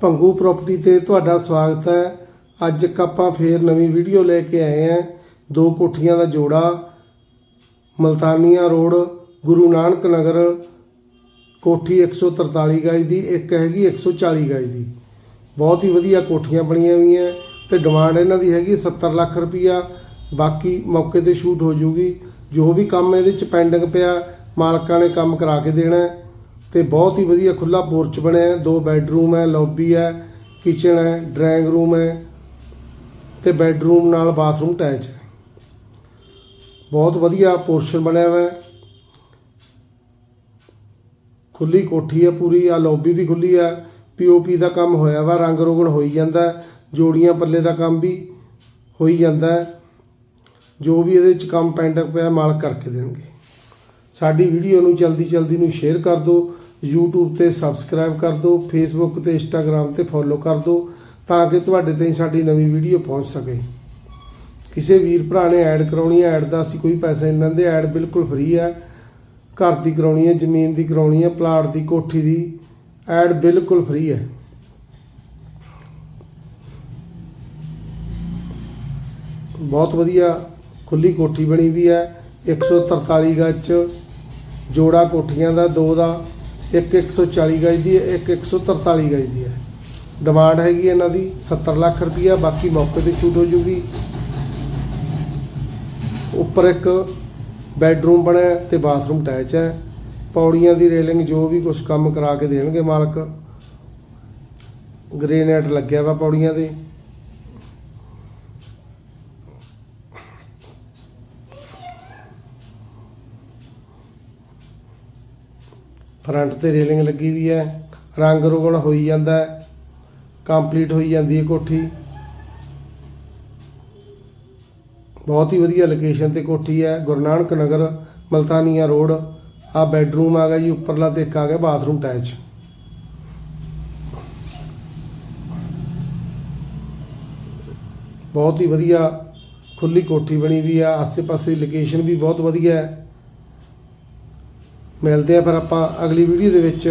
Bhangu property ਤੇ ਤੁਹਾਡਾ ਸਵਾਗਤ ਹੈ। ਅੱਜ ਇੱਕ ਆਪਾਂ ਫੇਰ ਨਵੀਂ ਵੀਡੀਓ ਲੈ ਕੇ ਆਏ ਹਾਂ। ਦੋ ਕੋਠੀਆਂ ਦਾ ਜੋੜਾ, ਮਲਤਾਨੀਆਂ ਰੋਡ, ਗੁਰੂ ਨਾਨਕ ਨਗਰ, ਕੋਠੀ 143 ਗਜ ਦੀ, ਇੱਕ ਹੈਗੀ 140 ਗਜ ਦੀ। ਬਹੁਤ ਹੀ ਵਧੀਆ ਕੋਠੀਆਂ ਬਣੀਆਂ ਹੋਈਆਂ ਤੇ ਡਿਮਾਂਡ ਇਹਨਾਂ ਦੀ ਹੈਗੀ 70 ਲੱਖ ਰੁਪਈਆ। ਬਾਕੀ ਮੌਕੇ ਤੇ ਸ਼ੂਟ ਹੋ ਜੂਗੀ। ਜੋ ਵੀ ਕੰਮ ਇਹਦੇ ਚ ਪੈਂਡਿੰਗ ਪਿਆ, ਮਾਲਕਾਂ ਨੇ ਕੰਮ ਕਰਾ ਕੇ ਦੇਣਾ ਤੇ ਬਹੁਤ ਹੀ ਵਧੀਆ ਖੁੱਲਾ ਪੋਰਚ ਬਣਿਆ ਦੋ ਬੈੱਡਰੂਮ ਹੈ, ਲੌਬੀ ਹੈ, ਕਿਚਨ ਹੈ, ਡਰਾਇੰਗ ਰੂਮ ਹੈ ਤੇ ਬੈੱਡਰੂਮ ਨਾਲ ਬਾਥਰੂਮ ਅਟੈਚ ਹੈ। ਬਹੁਤ ਵਧੀਆ ਪੋਰਸ਼ਨ ਬਣਿਆ ਹੋਇਆ ਹੈ। ਖੁੱਲੀ ਕੋਠੀ ਹੈ ਪੂਰੀ ਆ ਲੌਬੀ ਵੀ ਖੁੱਲੀ ਹੈ। ਪੀਓਪੀ ਦਾ ਕੰਮ ਹੋਇਆ ਵਾ, ਰੰਗ ਰੋਗਣ ਹੋਈ ਜਾਂਦਾ ਜੋੜੀਆਂ ਪੱਲੇ ਦਾ ਕੰਮ ਵੀ ਹੋਈ ਜਾਂਦਾ ਜੋ ਵੀ ਇਹਦੇ ਵਿੱਚ ਕੰਮ ਪੈਂਡਿੰਗ ਪਿਆ, ਮਾਲਕ ਕਰਕੇ ਦੇਣਗੇ। ਸਾਡੀ ਵੀਡੀਓ ਨੂੰ ਜਲਦੀ ਜਲਦੀ ਨੂੰ ਸ਼ੇਅਰ ਕਰ ਦਿਓ, YouTube ਤੇ ਸਬਸਕ੍ਰਾਈਬ ਕਰ ਦਿਓ, Facebook ਤੇ Instagram ਤੇ ਫੋਲੋ ਕਰ ਦਿਓ, ਤਾਂ ਕਿ ਤੁਹਾਡੇ ਤਾਈਂ ਸਾਡੀ ਨਵੀਂ ਵੀਡੀਓ ਪਹੁੰਚ ਸਕੇ। ਕਿਸੇ ਵੀਰ ਭਰਾ ਨੇ ਐਡ ਕਰਾਉਣੀ ਹੈ ਐਡ ਦਾ ਅਸੀਂ ਕੋਈ ਪੈਸਾ ਨਹੀਂ ਲੈਂਦੇ ਐਡ ਬਿਲਕੁਲ ਫ੍ਰੀ ਹੈ। ਘਰ ਦੀ ਕਰਾਉਣੀ ਹੈ, ਜ਼ਮੀਨ ਦੀ ਕਰਾਉਣੀ ਹੈ, ਪਲਾਟ ਦੀ, ਕੋਠੀ ਦੀ ਐਡ ਬਿਲਕੁਲ ਫ੍ਰੀ ਹੈ। ਬਹੁਤ ਵਧੀਆ ਖੁੱਲੀ ਕੋਠੀ ਬਣੀ ਵੀ ਹੈ। 143 ਗਜ ਜੋੜਾ ਕੋਠੀਆਂ ਦਾ ਦੋ ਦਾ, ਇੱਕ 140 ਗਜ ਦੀ ਹੈ, ਇੱਕ 143 ਗਜ ਦੀ ਹੈ। ਡਿਮਾਂਡ ਹੈਗੀ ਇਹਨਾਂ ਦੀ 70 ਲੱਖ ਰੁਪਈਆ, ਬਾਕੀ ਮੌਕੇ ਤੇ ਛੂਟ ਹੋ ਜੂਗੀ। ਉੱਪਰ ਇੱਕ ਬੈੱਡਰੂਮ ਬਣਿਆ ਤੇ ਬਾਥਰੂਮ ਅਟੈਚ ਹੈ। ਪੌੜੀਆਂ ਦੀ ਰੇਲਿੰਗ ਜੋ ਵੀ ਕੁਝ ਕੰਮ ਕਰਾ ਕੇ ਦੇਣਗੇ ਮਾਲਕ। ਗ੍ਰੇਨਾਈਟ ਲੱਗਿਆ ਵਾ ਪੌੜੀਆਂ ਦੇ ਫਰੰਟ ਤੇ ਰੇਲਿੰਗ ਲੱਗੀ ਵੀ ਹੈ। ਰੰਗ ਰੋਗਣ ਹੋਈ ਜਾਂਦਾ ਕੰਪਲੀਟ ਹੋਈ ਜਾਂਦੀ ਹੈ ਕੋਠੀ। ਬਹੁਤ ਹੀ ਵਧੀਆ ਲੋਕੇਸ਼ਨ ਤੇ ਕੋਠੀ ਹੈ। ਗੁਰੂ ਨਾਨਕ ਨਗਰ, ਮਲਤਾਨੀਆ ਰੋਡ। ਆ ਬੈੱਡਰੂਮ ਆ ਗਿਆ ਜੀ, ਉੱਪਰਲਾ ਤੇ ਇੱਕ ਆ ਗਿਆ ਬਾਥਰੂਮ ਅਟੈਚ ਬਹੁਤ ਹੀ ਵਧੀਆ ਖੁੱਲੀ ਕੋਠੀ ਬਣੀ ਵੀ ਆ। ਆਸੇ-ਪਾਸੇ ਦੀ ਲੋਕੇਸ਼ਨ ਵੀ ਬਹੁਤ ਵਧੀਆ ਹੈ। ਮਿਲਦੇ ਆ ਫਿਰ ਆਪਾਂ ਅਗਲੀ ਵੀਡੀਓ ਦੇ ਵਿੱਚ।